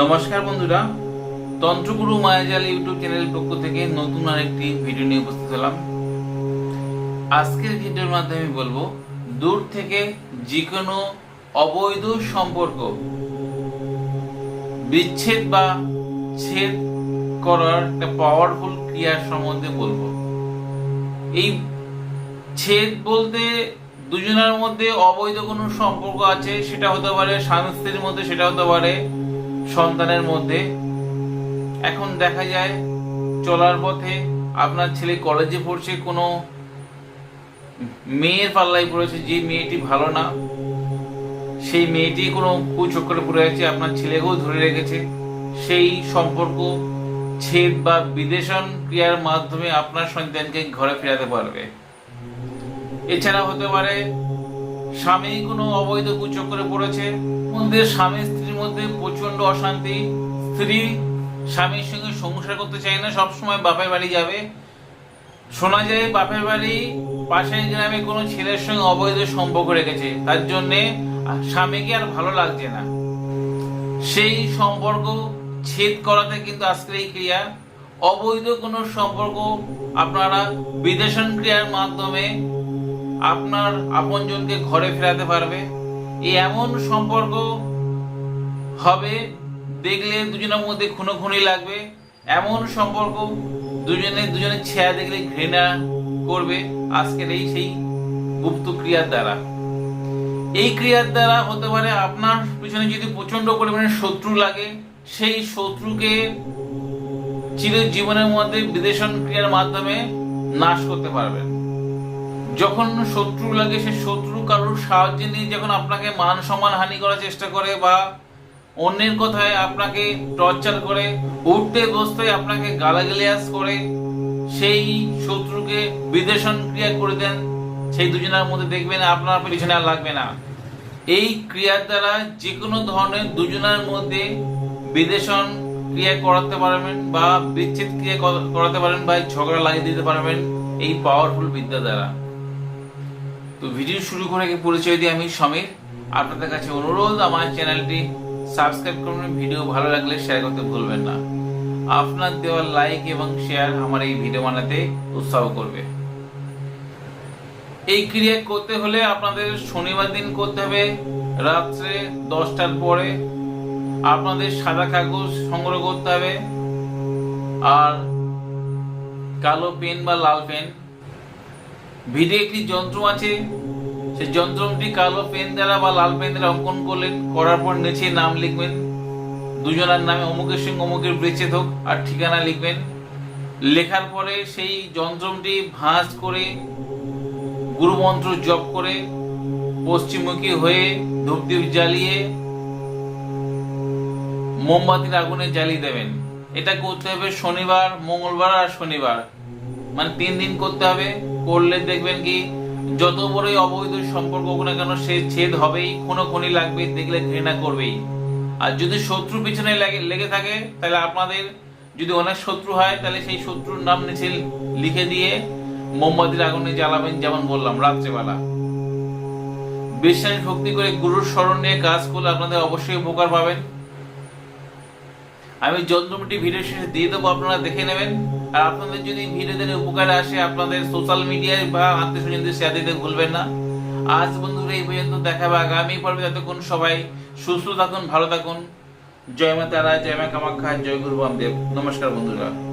নমস্কার বন্ধুরা। তন্ত্রগুরু মায়াজাল ইউটিউব চ্যানেলের পক্ষ থেকে নতুন আরেকটি ভিডিও নিয়ে উপস্থিত হলাম। আজকের ভিডিওর মাধ্যমে বলব, দূর থেকে যে কোনো অবৈধ সম্পর্ক বিচ্ছেদ বা ছেদ করার একটা পাওয়ারফুল ক্রিয়ার সম্বন্ধে বলব। এই ছেদ বলতে দুজনের মধ্যে অবৈধ কোনো সম্পর্ক আছে, সেটা হতে পারে স্বামী স্ত্রীর মধ্যে, সেটা হতে পারে সন্তানের মধ্যে। এখন দেখা যায়, চলার পথে আপনার ছেলে কলেজে পড়ছে, কোনো মেয়ের পাল্লায় পড়েছে, যে মেয়েটি ভালো না, সেই মেয়েটি কোনো কুচক্করে পড়ে আছে, আপনার ছেলেকেও ধরে রেখেছে। সেই সম্পর্ক, ছেদ বা বিদেশন ক্রিয়ার মাধ্যমে আপনার সন্তানকে ঘরে ফেরাতে পারবে। এছাড়া হতে পারে, স্বামী কোনো অবৈধ কুচক্করে পড়েছে স্বামী স্ত্রীর মধ্যে প্রচণ্ড অশান্তি। স্ত্রী স্বামীর সঙ্গে সংসার করতে চায় না, সবসময় বাপের বাড়ি যাবে। শোনা যায় বাপের বাড়ি পাশের গ্রামে কোনো ছেলের সঙ্গে অবৈধ সম্পর্ক রেখেছে। তার জন্যে স্বামীকে আর ভালো লাগছে না। সেই সম্পর্ক ছেদ করাতে কিন্তু আজকের এই ক্রিয়া। অবৈধ কোনো সম্পর্ক আপনারা বিদেশন ক্রিয়ার মাধ্যমে আপনার আপনজনকে ঘরে ফেরাতে পারবে। এমন সম্পর্ক হবে, দেখলে দুজনের মধ্যে খুনোখুনি লাগবে। এমন সম্পর্ক দুজনে দুজনের ছেয়া দেখলে ঘৃণা করবে আজকের এই সেই গুপ্ত ক্রিয়ার দ্বারা। এই ক্রিয়ার দ্বারা হতে পারে আপনার পিছনে যদি প্রচণ্ড পরিমাণে শত্রু লাগে, সেই শত্রুকে চির জীবনের মধ্যে বিদেশন ক্রিয়ার মাধ্যমে নাশ করতে পারবেন। যখন শত্রু লাগে, সে শত্রু কারোর সাহায্য নিয়ে যখন আপনাকে মান সম্মান হানি করার চেষ্টা করে বা অন্যের কথায় আপনাকে টর্চার করে, উঠতে বসতে আপনাকে গালাগালিয়াস করে, সেই শত্রুকে বিদেশন ক্রিয়া করে দেন, সেই দুজনের মধ্যে দেখবেন আপনার পিছনে আর লাগবে না। এই ক্রিয়ার দ্বারা যে কোনো ধরনের দুজনের মধ্যে বিদেশন ক্রিয়া করাতে পারবেন বা বিচ্ছেদ ক্রিয়া করাতে পারেন বা ঝগড়া লাগিয়ে দিতে পারবেন এই পাওয়ারফুল বিদ্যা দ্বারা। তো ভিডিও শুরু করে পরিচয় দিই আমি সমীর। আপনাদের কাছে অনুরোধ, আমার চ্যানেলটি সাবস্ক্রাইব করুন, ভিডিও ভালো লাগলে শেয়ার করতে ভুলবেন না। আপনার দেওয়া লাইক এবং শেয়ার আমার এই ভিডিও বানাতে উৎসাহ করবে। এই ক্রিয়া করতে হলে আপনাদের শনিবার দিন করতে হবে। রাত্রে দশটার পরে আপনাদের সাদা কাগজ সংগ্রহ করতে হবে। আর কালো পেন বা লাল পেন। ভিডিও একটি যন্ত্র আছে সেই যন্ত্রটি কালো পেন দ্বারা বা লাল পেন দ্বারা অঙ্কন করলেন করার পর নিচে নাম লিখবেন। দুজনের নামে অমুকের সঙ্গে অমুকের বিচ্ছেদ হোক, আর ঠিকানা লিখবেন। লেখার পরে সেই যন্ত্রটি ভাঁজ করে, গুরুমন্ত্র জপ করে, পশ্চিমমুখী হয়ে ধূপদীপ জ্বালিয়ে মোমবাতির আগুনে জ্বালিয়ে দেবেন। এটা করতে হবে শনিবার, মঙ্গলবার আর শনিবার। মানে তিন দিন করতে হবে। করলে দেখবেন কি যত বড়ই অবৈধ সম্পর্ক হোক না কেন, সে ছেদ হবেই কোনো খনি লাগবে, দেখলে ঘৃণা করবেই। আর যদি শত্রু পিছনে লেগে থাকে, তাহলে আপনাদের যদি অনেক শত্রু হয়, তাহলে সেই শত্রুর নাম নিচে লিখে দিয়ে মোমবাতির আগুনে জ্বালাবেন, যেমন বললাম, রাত্রেবেলা। বিশ্বাস ভক্তি করে গুরুর স্মরণ নিয়ে কাজ করলে আপনাদের অবশ্যই উপকার পাবেন। আমি যন্ত্রটি ভিডিও শেষে দিয়ে দেবো, আপনারা দেখে নেবেন। আপনাদের যদি ভিডিওদের উপকারে আসে, আপনাদের সোশ্যাল মিডিয়ায় বা আত্মীয় স্বজনদের শেয়ার দিতে ভুলবেন না। আজ বন্ধুরা এই পর্যন্ত দেখাবে আগামী পর্বে। যতক্ষণ সবাই সুস্থ থাকুন, ভালো থাকুন। জয় মা তারা জয় মা কামাখ্যা জয় গুরু বামদেব। নমস্কার বন্ধুরা।